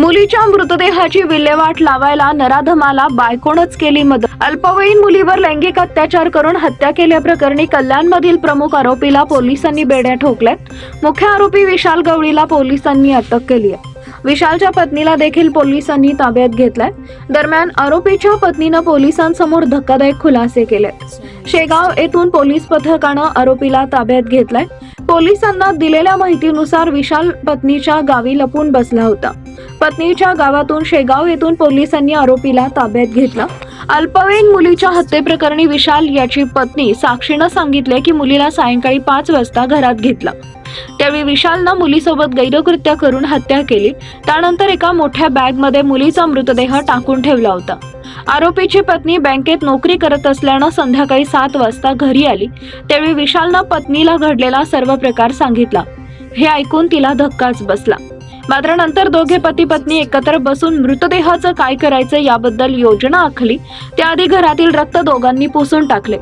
मुलीच्या मृतदेहाची विल्हेवाट लावायला नराधमाला बायकोनच केली मदत. अल्पवयीन मुलीवर लैंगिक अत्याचार करून हत्या केल्याप्रकरणी कल्याणमधील प्रमुख आरोपीला पोलिसांनी बेड्या ठोकल्यात. मुख्य आरोपी विशाल गवळीला पोलिसांनी अटक केली आहे विशालच्या पत्नीला देखील पोलिसांनी ताब्यात घेतलाय. दरम्यान आरोपीच्या पत्नीनं पोलिसांसमोर धक्कादायक खुलासे केले शेगाव येथून पोलीस पथकानं आरोपीला ताब्यात घेतलाय. पोलिसांना दिलेल्या माहितीनुसार विशाल पत्नीच्या गावी लपून बसला होता. पत्नीच्या गावातून शेगाव येथून पोलिसांनी आरोपीला ताब्यात घेतलं. अल्पवयीन मुलीच्या हत्येप्रकरणी विशाल याची पत्नी साक्षीनं सांगितले की मुलीला सायंकाळी पाच वाजता घरात घेतलं. त्यावेळी विशालनं मुलीसोबत गैरकृत्य करून हत्या केली. त्यानंतर एका मोठ्या बॅगमध्ये मुलीचा मृतदेह टाकून ठेवला होता. आरोपीची पत्नी बँकेत नोकरी करत असल्यानं संध्याकाळी सात वाजता घरी आली. त्यावेळी विशालनं पत्नीला घडलेला सर्व प्रकार सांगितला. हे ऐकून तिला धक्काच बसला. मात्र नंतर दोघे पती पत्नी एकत्र बसून मृतदेहाचं काय करायचं याबद्दल योजना आखली. त्याआधी घरातील रक्त दोघांनी पुसून टाकले.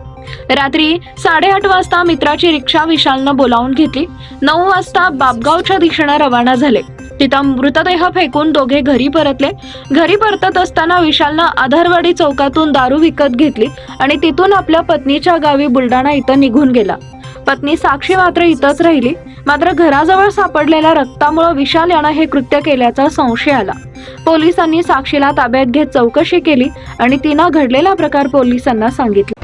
रात्री साडेआठ वाजता मित्राची रिक्षा विशालनं बोलावून घेतली. नऊ वाजता बापगावच्या दिशेनं रवाना झाले. तिथं मृतदेह फेकून दोघे घरी परतले. घरी परतत असताना विशालनं आधारवाडी चौकातून दारू विकत घेतली आणि तिथून आपल्या पत्नीच्या गावी बुलडाणा इथं निघून गेला. पत्नी साक्षी मात्र इथंच राहिली. मात्र घराजवळ सापडलेल्या रक्तामुळे विशाल यानं हे कृत्य केल्याचा संशय आला. पोलिसांनी साक्षीला ताब्यात घेत चौकशी केली आणि तिनं घडलेला प्रकार पोलिसांना सांगितला.